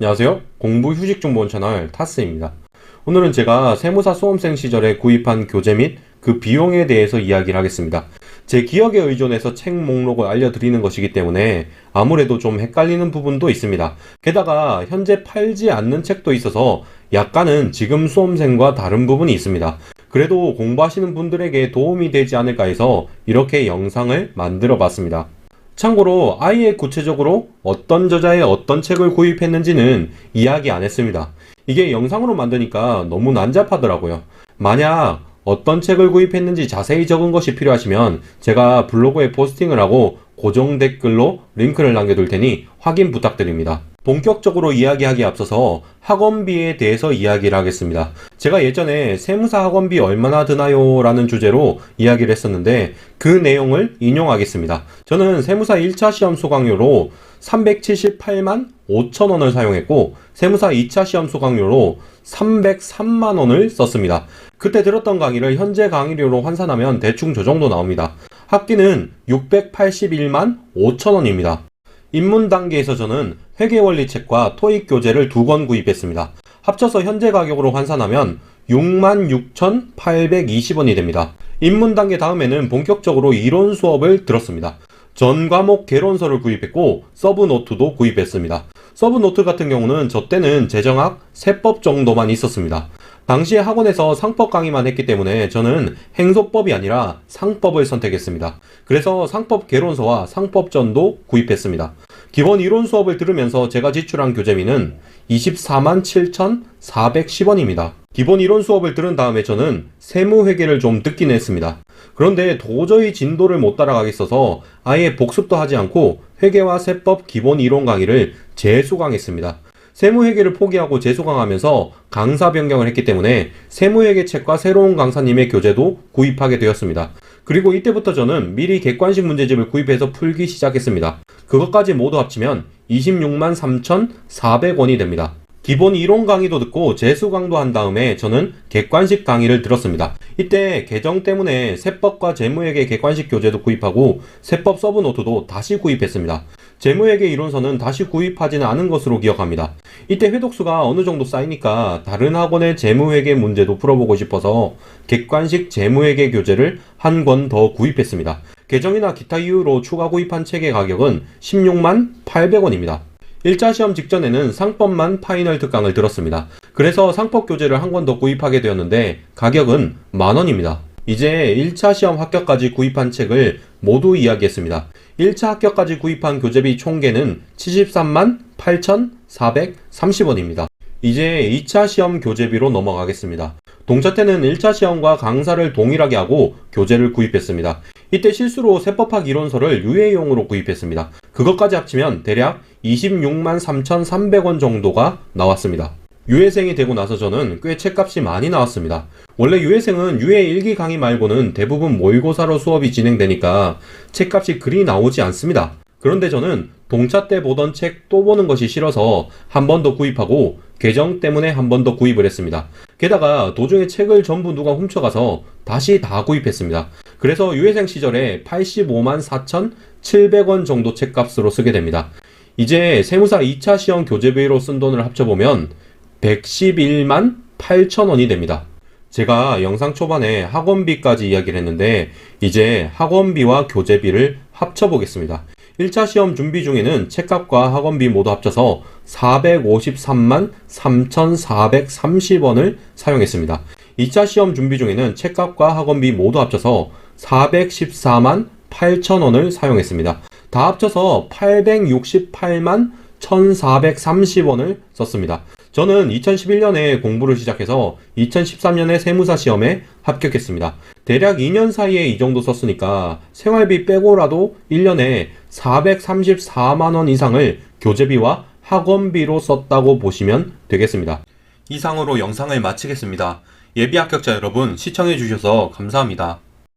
안녕하세요. 공부 휴식 정보원 채널 타스입니다. 오늘은 제가 세무사 수험생 시절에 구입한 교재 및 그 비용에 대해서 이야기를 하겠습니다. 제 기억에 의존해서 책 목록을 알려드리는 것이기 때문에 아무래도 좀 헷갈리는 부분도 있습니다. 게다가 현재 팔지 않는 책도 있어서 약간은 지금 수험생과 다른 부분이 있습니다. 그래도 공부하시는 분들에게 도움이 되지 않을까 해서 이렇게 영상을 만들어 봤습니다. 참고로 아예 구체적으로 어떤 저자의 어떤 책을 구입했는지는 이야기 안 했습니다. 이게 영상으로 만드니까 너무 난잡하더라고요. 만약 어떤 책을 구입했는지 자세히 적은 것이 필요하시면 제가 블로그에 포스팅을 하고 고정 댓글로 링크를 남겨둘 테니 확인 부탁드립니다. 본격적으로 이야기하기에 앞서서 학원비에 대해서 이야기를 하겠습니다. 제가 예전에 세무사 학원비 얼마나 드나요? 라는 주제로 이야기를 했었는데 그 내용을 인용하겠습니다. 저는 세무사 1차 시험 수강료로 378만 5천 원을 사용했고 세무사 2차 시험 수강료로 303만 원을 썼습니다. 그때 들었던 강의를 현재 강의료로 환산하면 대충 저 정도 나옵니다. 학기는 681만 5천 원입니다. 입문 단계에서 저는 회계원리 책과 토익 교재를 두 권 구입했습니다. 합쳐서 현재 가격으로 환산하면 66,820원이 됩니다. 입문 단계 다음에는 본격적으로 이론 수업을 들었습니다. 전 과목 개론서를 구입했고 서브 노트도 구입했습니다. 서브 노트 같은 경우는 저 때는 재정학, 세법 정도만 있었습니다. 당시에 학원에서 상법 강의만 했기 때문에 저는 행소법이 아니라 상법을 선택했습니다. 그래서 상법 개론서와 상법전도 구입했습니다. 기본 이론 수업을 들으면서 제가 지출한 교재비는 24만 7,410원입니다. 기본 이론 수업을 들은 다음에 저는 세무회계를 좀 듣긴 했습니다. 그런데 도저히 진도를 못 따라가겠어서 아예 복습도 하지 않고 회계와 세법 기본 이론 강의를 재수강했습니다. 세무회계를 포기하고 재수강하면서 강사 변경을 했기 때문에 세무회계 책과 새로운 강사님의 교재도 구입하게 되었습니다. 그리고 이때부터 저는 미리 객관식 문제집을 구입해서 풀기 시작했습니다. 그것까지 모두 합치면 26만 3,400원이 됩니다. 기본 이론 강의도 듣고 재수 강도 한 다음에 저는 객관식 강의를 들었습니다. 이때 개정 때문에 세법과 재무회계 객관식 교재도 구입하고 세법 서브 노트도 다시 구입했습니다. 재무회계 이론서는 다시 구입하지는 않은 것으로 기억합니다. 이때 회독수가 어느 정도 쌓이니까 다른 학원의 재무회계 문제도 풀어보고 싶어서 객관식 재무회계 교재를 한 권 더 구입했습니다. 개정이나 기타 이유로 추가 구입한 책의 가격은 16만 800원입니다. 1차 시험 직전에는 상법만 파이널 특강을 들었습니다. 그래서 상법 교재를 한 권 더 구입하게 되었는데 가격은 만원입니다. 이제 1차 시험 합격까지 구입한 책을 모두 이야기했습니다. 1차 합격까지 구입한 교재비 총계는 73만 8,430원입니다. 이제 2차 시험 교재비로 넘어가겠습니다. 동차 때는 1차 시험과 강사를 동일하게 하고 교재를 구입했습니다. 이때 실수로 세법학 이론서를 유예용으로 구입했습니다. 그것까지 합치면 대략 26만 3,300원 정도가 나왔습니다. 유예생이 되고 나서 저는 꽤 책값이 많이 나왔습니다. 원래 유예생은 유예 1기 강의 말고는 대부분 모의고사로 수업이 진행되니까 책값이 그리 나오지 않습니다. 그런데 저는 동차 때 보던 책 또 보는 것이 싫어서 한 번 더 구입하고 개정 때문에 한 번 더 구입을 했습니다. 게다가 도중에 책을 전부 누가 훔쳐가서 다시 다 구입했습니다. 그래서 유해생 시절에 85만 4,700원 정도 책값으로 쓰게 됩니다. 이제 세무사 2차 시험 교재비로 쓴 돈을 합쳐보면 111만 8천 원이 됩니다. 제가 영상 초반에 학원비까지 이야기를 했는데 이제 학원비와 교재비를 합쳐 보겠습니다. 1차 시험 준비 중에는 책값과 학원비 모두 합쳐서 453만 3,430원을 사용했습니다. 2차 시험 준비 중에는 책값과 학원비 모두 합쳐서 414만 8천원을 사용했습니다. 다 합쳐서 868만 1,430원을 썼습니다. 저는 2011년에 공부를 시작해서 2013년에 세무사 시험에 합격했습니다. 대략 2년 사이에 이 정도 썼으니까 생활비 빼고라도 1년에 434만원 이상을 교재비와 학원비로 썼다고 보시면 되겠습니다. 이상으로 영상을 마치겠습니다. 예비 합격자 여러분 시청해주셔서 감사합니다.